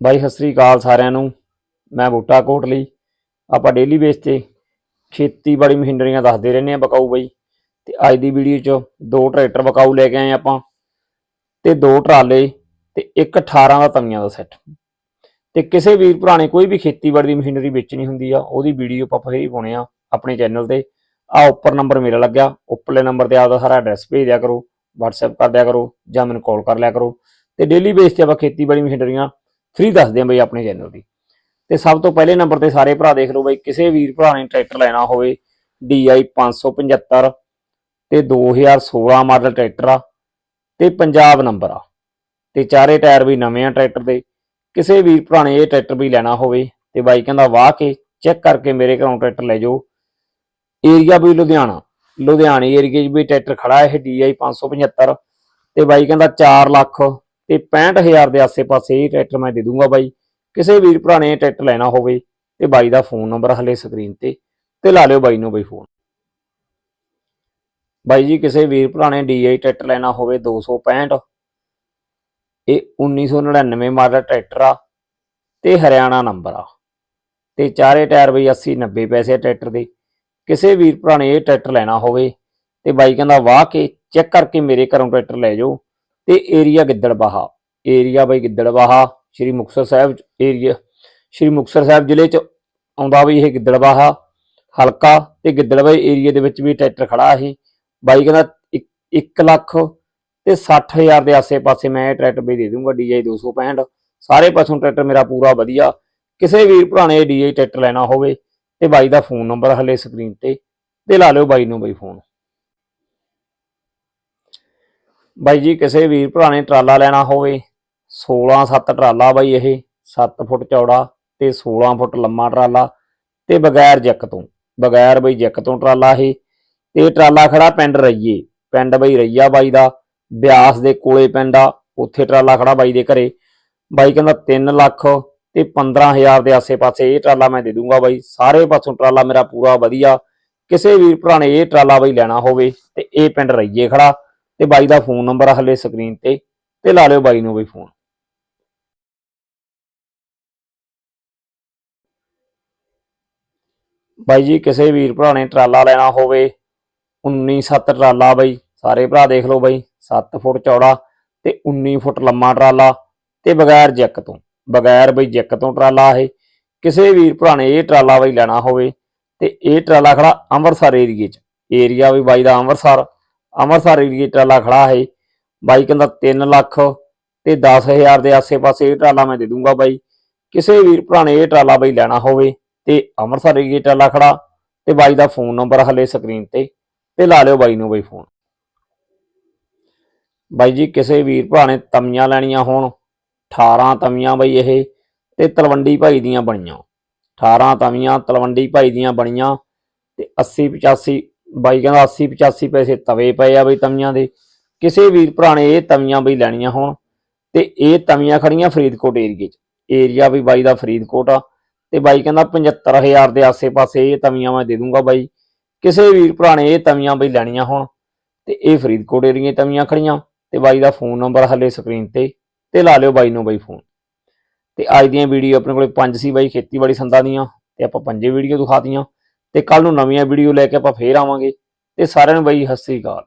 ਬਾਈ, ਸਤਿ ਸ੍ਰੀ ਅਕਾਲ ਸਾਰਿਆਂ ਨੂੰ। ਮੈਂ ਬੂਟਾ ਕੋਟਲੀ ਆਪਾਂ ਡੇਲੀ ਬੇਸ ਤੇ ਖੇਤੀਬਾੜੀ ਮਸ਼ੀਨਰੀਆਂ ਦੱਸਦੇ ਰਹਿੰਦੇ ਆ ਬਕਾਊ ਬਾਈ। ਤੇ ਅੱਜ ਦੀ ਵੀਡੀਓ 'ਚ ਦੋ ਟਰੈਕਟਰ ਬਕਾਊ ਲੈ ਕੇ ਆਏ ਆਪਾਂ ਤੇ ਦੋ ਟਰਾਲੇ ਤੇ ਇੱਕ 18 ਦਾ ਤਵੀਆਂ ਦਾ ਸੈੱਟ ਤੇ ਕਿਸੇ ਵੀਰ ਪੁਰਾਣੇ ਕੋਈ ਵੀ ਖੇਤੀਬਾੜੀ ਦੀ ਮਸ਼ੀਨਰੀ ਵੇਚਣੀ ਹੁੰਦੀ ਆ, ਉਹਦੀ ਵੀਡੀਓ ਆਪਾਂ ਫੇਰ ਹੀ ਪਾਉਣੇ ਆ ਆਪਣੇ ਚੈਨਲ ਤੇ। ਆ ਉੱਪਰ ਨੰਬਰ ਮੇਰਾ ਲੱਗਿਆ, ਉੱਪਰਲੇ ਨੰਬਰ ਤੇ ਆਪਦਾ ਸਾਰਾ ਐਡਰੈਸ ਭੇਜ ਦਿਆ ਕਰੋ, WhatsApp ਕਰ ਦਿਆ ਕਰੋ ਜਾਂ ਮੈਨੂੰ ਕਾਲ ਕਰ ਲਿਆ ਕਰੋ। ਤੇ ਡੇਲੀ ਬੇਸ ਤੇ ਆਪਾਂ ਖੇਤੀਬਾੜੀ ਮਸ਼ੀਨਰੀਆਂ ਫ੍ਰੀ ਦੱਸਦੇ ਆ ਬਈ ਆਪਣੇ ਚੈਨਲ ਦੀ। ਤੇ ਸਭ ਤੋਂ ਪਹਿਲੇ ਨੰਬਰ ਤੇ ਸਾਰੇ ਭਰਾ ਦੇਖ ਲਓ ਬਈ, ਕਿਸੇ ਵੀਰ ਭਰਾ ਨੇ ਟਰੈਕਟਰ ਲੈਣਾ ਹੋਵੇ DI 575 ਤੇ 2016 ਮਾਡਲ ਟਰੈਕਟਰ ਆ, ਤੇ ਪੰਜਾਬ ਨੰਬਰ ਆ। ਤੇ ਚਾਰੇ ਟਾਇਰ ਵੀ ਨਵੇਂ ਆ ਟਰੈਕਟਰ ਦੇ। ਕਿਸੇ ਵੀਰ ਭਰਾ ਨੇ ਇਹ ਟਰੈਕਟਰ ਵੀ ਲੈਣਾ ਹੋਵੇ ਤੇ ਬਾਈ ਕਹਿੰਦਾ ਵਾਹ ਕੇ ਚੈੱਕ ਕਰਕੇ ਮੇਰੇ ਘਰੋਂ ਟਰੈਕਟਰ ਲੈ ਜਾਓ। ਏਰੀਆ ਵੀ ਲੁਧਿਆਣਾ, ਲੁਧਿਆਣੇ ਏਰੀਏ 'ਚ ਵੀ ਟਰੈਕਟਰ ਖੜਾ ਹੈ DI 575 ਤੇ ਬਾਈ ਕਹਿੰਦਾ 4 ਲੱਖ ਤੇ 65000 ਦੇ ਆਸੇ-ਪਾਸੇ ਇਹ ਟਰੈਕਟਰ ਮੈਂ ਦੇ ਦੂੰਗਾ ਬਾਈ। ਕਿਸੇ ਵੀਰ ਭਰਾ ਨੇ ਇਹ ਟਰੈਕਟਰ ਲੈਣਾ ਹੋਵੇ ਤੇ ਬਾਈ ਦਾ ਫੋਨ ਨੰਬਰ ਹਲੇ ਸਕਰੀਨ ਤੇ ਤੇ ਲਾ ਲਿਓ ਬਾਈ ਨੂੰ ਬਾਈ ਫੋਨ। ਬਾਈ ਜੀ, ਕਿਸੇ ਵੀਰ ਭਰਾ ਨੇ DI ਟਰੈਕਟਰ ਲੈਣਾ ਹੋਵੇ 265 ਇਹ 1999 ਮਾਡਲ ਟਰੈਕਟਰ ਆ ਤੇ ਹਰਿਆਣਾ ਨੰਬਰ ਆ। ਤੇ ਚਾਰੇ ਟਾਇਰ ਬਈ 80 90 ਪੈਸੇ ਆ ਟਰੈਕਟਰ ਦੇ। ਕਿਸੇ ਵੀਰ ਭਰਾ ਨੇ ਇਹ ਟਰੈਕਟਰ ਲੈਣਾ ਹੋਵੇ ਤੇ ਬਾਈ ਕਹਿੰਦਾ, ਵਾਹ ਕੇ, ਚੈੱਕ ਕਰਕੇ ਮੇਰੇ ਘਰੋਂ ਟਰੈਕਟਰ ਲੈ ਜਾਓ। ਤੇ ਏਰੀਆ ਗਿੱਦੜਬਾਹਾ। ਏਰੀਆ ਬਈ ਗਿੱਦੜਬਾਹਾ, ਸ਼੍ਰੀ ਮੁਕਤਸਰ ਸਾਹਿਬ ਏਰੀਆ ਸ਼੍ਰੀ ਮੁਕਤਸਰ ਸਾਹਿਬ ਜ਼ਿਲ੍ਹੇ ਚ ਆਉਂਦਾ ਬਈ ਇਹ ਗਿੱਦੜਬਾਹਾ। ਹਲਕਾ ਤੇ ਗਿੱਦੜਬਾਹਾ ਏਰੀਆ ਦੇ ਵਿੱਚ ਵੀ ਟਰੈਕਟਰ ਖੜਾ ਇਹ। ਬਾਈ ਕਹਿੰਦਾ 1 ਲੱਖ ਤੇ 60000 ਦੇ ਆਸੇ-ਪਾਸੇ ਮੈਂ ਇਹ ਟਰੈਕਟਰ ਵੀ ਦੇ ਦੂੰਗਾ DI 265 ਸਾਰੇ ਪਾਸੋਂ ਟਰੈਕਟਰ ਮੇਰਾ ਪੂਰਾ ਵਧੀਆ। ਕਿਸੇ ਵੀਰ ਭਰਾ ਨੇ DI ਟਰੈਕਟਰ ਲੈਣਾ ਹੋਵੇ ਤੇ ਬਾਈ ਦਾ ਫੋਨ ਨੰਬਰ ਹਲੇ ਸਕਰੀਨ ਤੇ ਤੇ ਲਾ ਲਿਓ ਬਾਈ ਨੂੰ ਬਈ ਫੋਨ ਬਾਈ ਜੀ, ਕਿਸੇ ਵੀਰ ਭਰਾ ਨੇ ਟਰਾਲਾ ਲੈਣਾ ਹੋਵੇ 16 7 ਟਰਾਲਾ ਬਾਈ ਇਹ 7 ਫੁੱਟ ਚੌੜਾ ਤੇ 16 ਫੁੱਟ ਲੰਮਾ ਟਰਾਲਾ, ਤੇ ਬਗੈਰ ਜੈਕ ਤੋਂ, ਬਗੈਰ ਬਈ ਜੈਕ ਤੋਂ ਟਰਾਲਾ ਇਹ, ਤੇ ਟਰਾਲਾ ਖੜਾ ਪਿੰਡ ਰਈਏ, ਪਿੰਡ ਬਈ ਰਈਆ ਬਾਈ ਦਾ, ਬਿਆਸ ਦੇ ਕੋਲੇ ਪਿੰਡ ਆ, ਉੱਥੇ ਟਰਾਲਾ ਖੜਾ ਬਾਈ ਦੇ ਘਰੇ, ਬਾਈ ਕਹਿੰਦਾ 3 ਲੱਖ ਤੇ 15000 ਦੇ ਆਸੇ-ਪਾਸੇ ਇਹ ਟਰਾਲਾ ਮੈਂ ਦੇ ਦੂੰਗਾ ਬਾਈ, ਸਾਰੇ ਪਾਸੋਂ ਟਰਾਲਾ ਮੇਰਾ ਪੂਰਾ ਵਧੀਆ, ਕਿਸੇ ਵੀਰ ਭਰਾ ਨੇ ਇਹ ਟਰਾਲਾ ਬਾਈ ਲੈਣਾ ਹੋਵੇ, ਤੇ ਇਹ ਪਿੰਡ ਰਈਏ ਖੜਾ ਤੇ ਬਾਈ ਦਾ ਫੋਨ ਨੰਬਰ ਹਲੇ ਸਕਰੀਨ ਤੇ ਤੇ ਲਾ ਲਿਓ ਬਾਈ ਨੂੰ ਬਈ ਫੋਨ। ਬਾਈ ਜੀ, ਕਿਸੇ ਵੀਰ ਭਰਾ ਨੇ ਟਰਾਲਾ ਲੈਣਾ ਹੋਵੇ 19 7 ਟਰਾਲਾ ਬਾਈ, ਸਾਰੇ ਭਰਾ ਦੇਖ ਲਓ ਬਾਈ 7 ਫੁੱਟ ਚੌੜਾ ਤੇ 19 ਫੁੱਟ ਲੰਮਾ ਟਰਾਲਾ, ਤੇ ਬਗੈਰ ਜੈਕ ਤੋਂ, ਬਗੈਰ ਬਈ ਜੈਕ ਤੋਂ ਟਰਾਲਾ ਇਹ। ਕਿਸੇ ਵੀਰ ਭਰਾ ਨੇ ਇਹ ਟਰਾਲਾ ਬਾਈ ਲੈਣਾ ਹੋਵੇ, ਤੇ ਇਹ ਟਰਾਲਾ ਖੜਾ ਅੰਮ੍ਰਿਤਸਰ ਏਰੀਏ 'ਚ ਏਰੀਆ ਵੀ ਬਾਈ ਦਾ ਅੰਮ੍ਰਿਤਸਰ। ਅੰਮ੍ਰਿਤਸਰ ਏਰੀਏ ਟਰਾਲਾ ਖੜਾ ਹੈ ਬਾਈ ਕਹਿੰਦਾ 3 ਲੱਖ ਤੇ 10000 ਦੇ ਆਸੇ-ਪਾਸੇ ਇਹ ਟਰਾਲਾ ਮੈਂ ਦੇ ਦੂੰਗਾ ਬਾਈ। ਕਿਸੇ ਵੀਰ ਭਰਾ ਨੇ ਇਹ ਟਰਾਲਾ ਬਾਈ ਲੈਣਾ ਹੋਵੇ ਤੇ ਅੰਮ੍ਰਿਤਸਰ ਏਰੀਏ ਟਰਾਲਾ ਖੜਾ ਤੇ ਬਾਈ ਦਾ ਫੋਨ ਨੰਬਰ ਹਲੇ ਸਕਰੀਨ ਤੇ ਤੇ ਲਾ ਲਿਓ ਬਾਈ ਨੂੰ ਬਾਈ ਫੋਨ। ਬਾਈ ਜੀ, ਕਿਸੇ ਵੀਰ ਭਰਾ ਨੇ ਤਮੀਆਂ ਲੈਣੀਆਂ ਹੋਣ 18 ਤਵੀਆਂ ਬਈ ਇਹ ਤੇ ਤਲਵੰਡੀ ਭਾਈ ਦੀਆਂ ਬਣੀਆਂ। 18 ਤਵੀਆਂ ਤਲਵੰਡੀ ਭਾਈ ਦੀਆਂ ਬਣੀਆਂ ਤੇ 80 85 ਬਾਈ ਕਹਿੰਦਾ 80 85 ਪੈਸੇ ਤਵੇ ਪਏ ਆ ਬਈ ਤਵੀਆਂ ਦੇ। ਕਿਸੇ ਵੀਰ ਭਰਾ ਨੇ ਇਹ ਤਵੀਆਂ ਬਈ ਲੈਣੀਆਂ ਹੋਣ ਤੇ ਇਹ ਤਵੀਆਂ ਖੜੀਆਂ ਫਰੀਦਕੋਟ ਏਰੀਏ 'ਚ। ਏਰੀਆ ਵੀ ਬਾਈ ਦਾ ਫਰੀਦਕੋਟ ਆ। ਤੇ ਬਾਈ ਕਹਿੰਦਾ 75000 ਦੇ ਆਸੇ-ਪਾਸੇ ਇਹ ਤਵੀਆਂ ਮੈਂ ਦੇ ਦੂੰਗਾ ਬਾਈ। ਕਿਸੇ ਵੀਰ ਭਰਾ ਨੇ ਇਹ ਤਵੀਆਂ ਬਈ ਲੈਣੀਆਂ ਹੋਣ ਤੇ ਇਹ ਫਰੀਦਕੋਟ ਏਰੀਏ ਤਵੀਆਂ ਖੜੀਆਂ ਤੇ ਬਾਈ ਦਾ ਫੋਨ ਨੰਬਰ ਹਲੇ ਸਕਰੀਨ ਤੇ ਤੇ ਲਾ ਲਿਓ ਬਾਈ ਨੂੰ ਬਾਈ ਫੋਨ। ਤੇ ਅੱਜ ਦੀਆਂ ਵੀਡੀਓ ਆਪਣੇ ਕੋਲੇ ਪੰਜ ਸੀ ਬਾਈ ਖੇਤੀਬਾੜੀ ਸੰਦਾਂ ਦੀਆਂ ਤੇ ਆਪਾਂ ਪੰਜੇ ਵੀਡੀਓ ਦਿਖਾਤੀਆਂ ਤੇ ਕੱਲ ਨੂੰ ਨਵੀਆਂ ਵੀਡੀਓ ਲੈ ਕੇ ਆਪਾਂ ਫੇਰ ਆਵਾਂਗੇ। ਤੇ ਸਾਰਿਆਂ ਨੂੰ ਬਾਈ, ਸਤਿ ਸ੍ਰੀ ਅਕਾਲ।